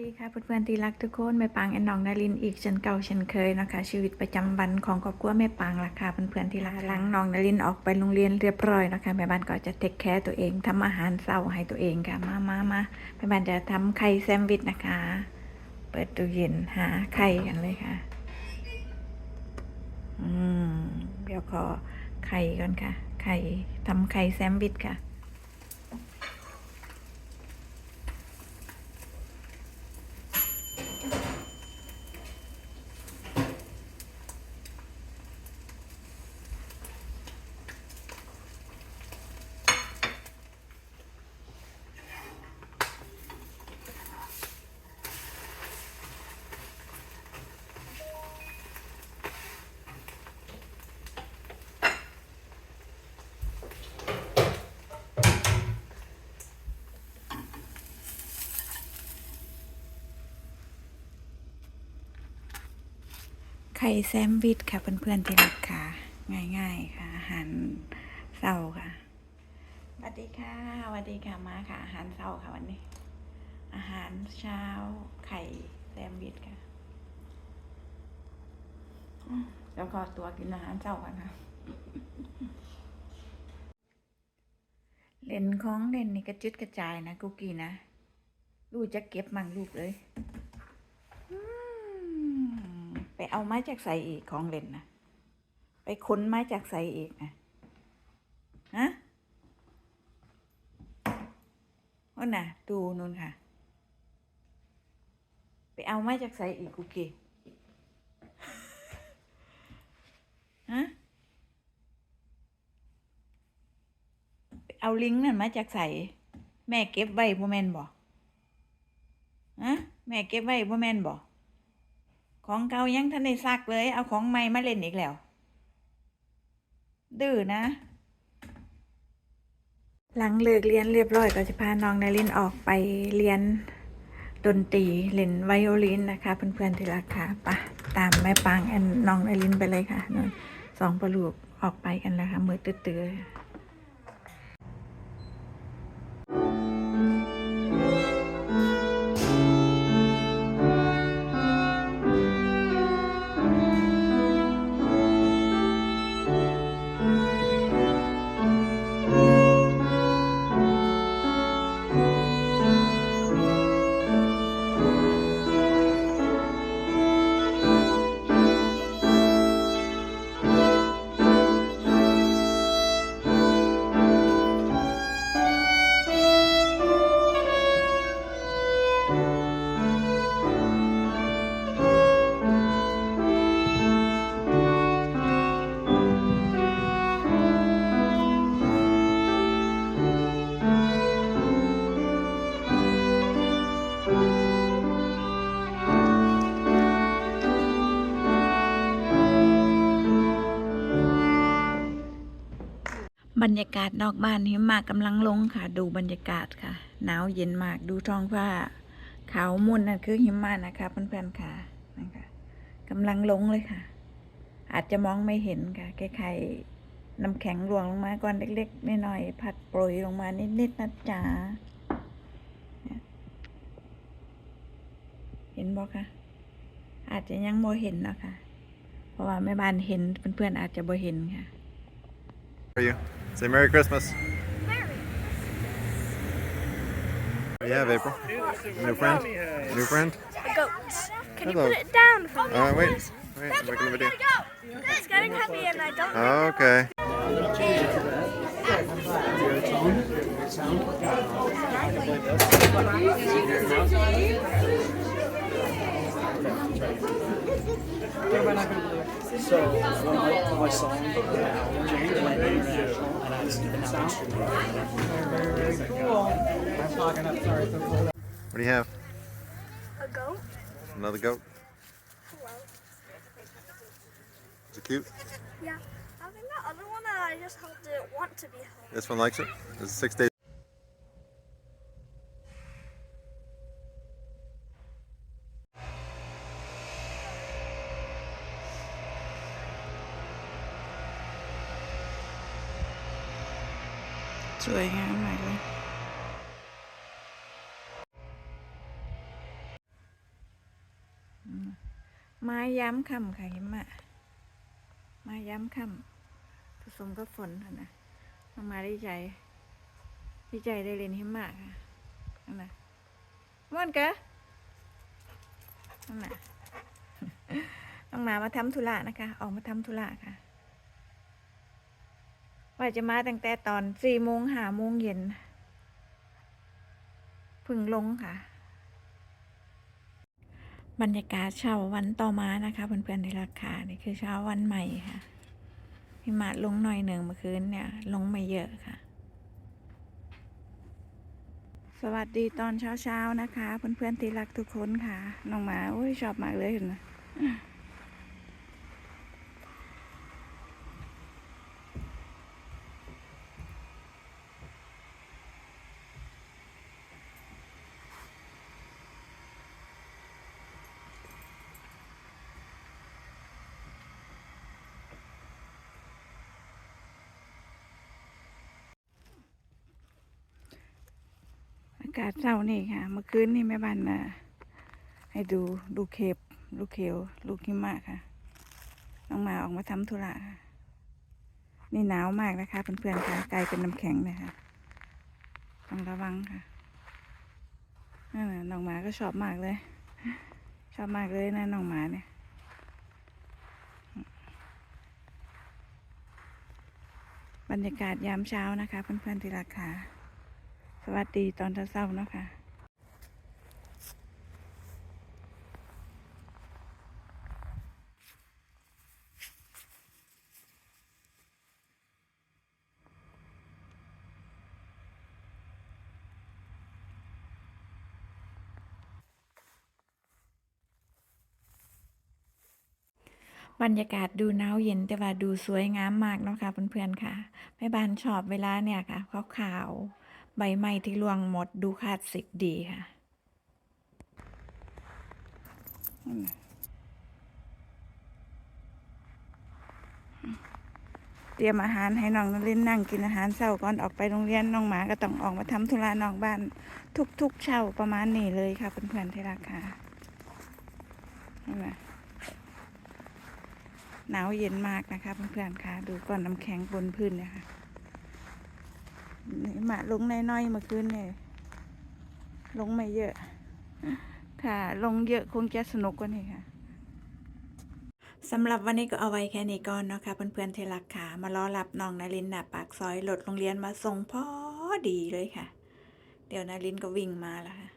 ดีค่ะเพื่อนๆที่รักทุกคนแม่ปางแอนนองนารินอีกเช่นเก่าเช่นเคยนะคะ ชีวิตประจำวันของครอบครัวแม่ปางล่ะค่ะเพื่อนๆที่รักหลังน้องนารินออกไปโรงเรียนเรียบร้อยนะคะแม่บ้านก็จะเทคแคร์ตัวเองทำอาหารเช้าให้ตัวเองค่ะมามามาแม่บ้านจะทำไข่แซมวิชนะคะ เปิดตู้เย็นหาไข่กันเลยค่ะ อืมเดี๋ยวขอไข่ก่อนค่ะ ไข่ทำไข่แซมวิชค่ะ ไข่แซมวิชค่ะเพื่อนๆที่รักค่ะ ง่าย ๆ ค่ะอาหารเช้าค่ะสวัสดีค่ะสวัสดีค่ะมาค่ะ อาหารเช้าค่ะวันนี้ อาหารเช้าไข่แซมวิชค่ะแล้วก็ตัวกินอาหารเช้ากันค่ะเล่นของเล่นนี่กระจุดกระจายนะกุกกี้นะลูกจะเก็บมั่งลูกเลย ไปเอาไม้จากใส่อีกของเล่นนะไปค้นไม้จากใส่อีกนะฮะว่าน่ะดูนู่นค่ะ ไปเอาไม้จากใส่อีกกูเกฮะไปเอาลิงก์นั่นมาจากใส่แม่เก็บไว้พ่อแม่นบอกฮะแม่เก็บไว้พ่อแม่นบอก ของเก่ายังทันได้ซักเลย เอาของใหม่มาเล่นอีกแล้ว ดื้อนะ หลังเลิกเรียนเรียบร้อยก็จะพาน้องนารินออกไปเรียนดนตรีเล่นไวโอลินนะคะ เพื่อนๆที่รักค่ะปะตามแม่ปางแอนน้องนารินไปเลยค่ะนนสองประลูกออกไปกันแล้วค่ะมือตื้อๆ บรรยากาศนอกบ้านหิมะกำลังลงค่ะ ดูบรรยากาศค่ะ หนาวเย็นมากดูท้องฟ้าขาวมุนนั่นคือหิมะนะคะเพื่อนๆค่ะนะคะกำลังลงเลยค่ะ อาจจะมองไม่เห็นค่ะคล้ายๆน้ำแข็งรวงลงมาก่อนเล็กๆน้อยๆผัดโปรยลงมานิดๆนะจ๊ะเห็นบ่คะอาจจะยังบ่เห็นเนาะคะเพราะว่าแม่บ้านเห็นเพื่อนๆอาจจะบ่เห็นค่ะ How are you? Say Merry Christmas. What do you have, April? New friend? New friend? A goat. Can Hello. you put it down for me? Uh, wait. Wait, I'm making a video. It's getting heavy and I don't. Okay. So when I my song Jane and I international and I was giving out What do you have? A goat? Another goat? Hello. Is it cute? Yeah. I think the other one that I just held didn't want to be held. This one likes it? Is six days. สวยงามมากเลยไม้ย้ำค่ำค่ะหิมะไม้ย้ำค่ำผสมกับฝนค่ะนะน้องมาดีใจดีใจได้เรียนหิมะค่ะนั่นนะม่วนกะนั่นน่ะน้องมามาทำธุระนะคะ ออกมาทำธุระค่ะ ว่าจะมาตั้งแต่ตอนสี่โมงหาโมงเย็นพึ่งลงค่ะ บรรยากาศเช้าวันต่อมานะคะเพื่อนๆในราคานี่คือเช้าวันใหม่ค่ะหิมะลงหน่อยหนึ่งเมื่อคืนเนี่ย ลงไม่เยอะค่ะ สวัสดีตอนเช้าๆนะคะ เพื่อนๆที่รักทุกคนค่ะน้องหมาโอ้ยชอบมากเลยเห็นไหม กาศเช้านี่ค่ะ เมื่อคืนนี่แม่บ้านน่ะให้ดูดูเคปลูกเขียวลูกหิมะค่ะน้องหมาออกมาทำธุระค่ะนี่หนาวมากนะคะเพื่อนๆค่ะกลายเป็นน้ำแข็งเลยค่ะต้องระวังค่ะนั่นน่ะน้องหมาก็ชอบมากเลย ชอบมากเลยนะน้องหมาเนี่ยบรรยากาศยามเช้านะคะ เพื่อนๆที่รักค่ะ สวัสดีตอนเช้าๆเนาะค่ะบรรยากาศดูหนาวเย็นแต่ว่าดูสวยงามมากเนาะค่ะเพื่อนๆค่ะแม่บ้านชอบเวลาเนี่ยค่ะขาวๆ ใบไม้ที่ร่วงหมดดูคลาสสิกดีค่ะเตรียมอาหารให้น้องนลินนั่งกินอาหารเช้าก่อนออกไปโรงเรียนน้องหมาก็ต้องออกมาทำธุระนอกบ้าน ทุกๆเช้าประมาณนี้เลยค่ะเพื่อนๆที่รักค่ะนั่นแหละหนาวเย็นมากนะคะเพื่อนๆค่ะ ดูก้อนน้ำแข็งบนพื้นเนี่ยค่ะ มาลงน้อยๆเมื่อคืนเนี่ยลงไม่เยอะ ค่ะ ลงเยอะคงจะสนุกกว่านี้ค่ะสำหรับวันนี้ก็เอาไว้แค่นี้ก่อนนะคะเพื่อนๆเที่รักค่ะมารอรับน้องนารินหน้าปากซอยรถโรงเรียนมาส่งพอดีเลยค่ะ เดี๋ยวนารินก็วิ่งมาแล้วค่ะ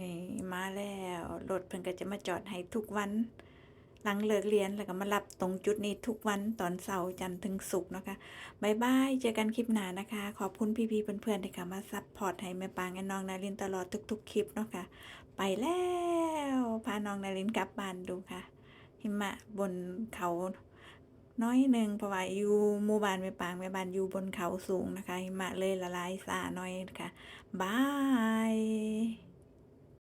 นี่มาแล้วรถเพิ่นก็จะมาจอดให้ทุกวัน หลังเลิกเรียนแล้วก็มารับตรงจุดนี้ทุกวันตอนเสาร์จันทร์ถึงศุกร์นะคะบายบาย เจอกันคลิปหน้านะคะ ขอบคุณพี่ๆเพื่อนๆที่ค่ะมาซัพพอร์ตให้แม่ปางและน้องนารินตลอดทุก ๆ คลิปเนาะค่ะ ไปแล้ว พาน้องนารินกลับบ้านดูค่ะ หิมะบนเขาน้อยหนึ่งเพราะว่าอยู่หมู่บ้านแม่ปางแม่บ้านอยู่บนเขาสูงนะคะหิมะเลยละลายสาน้อยค่ะบาย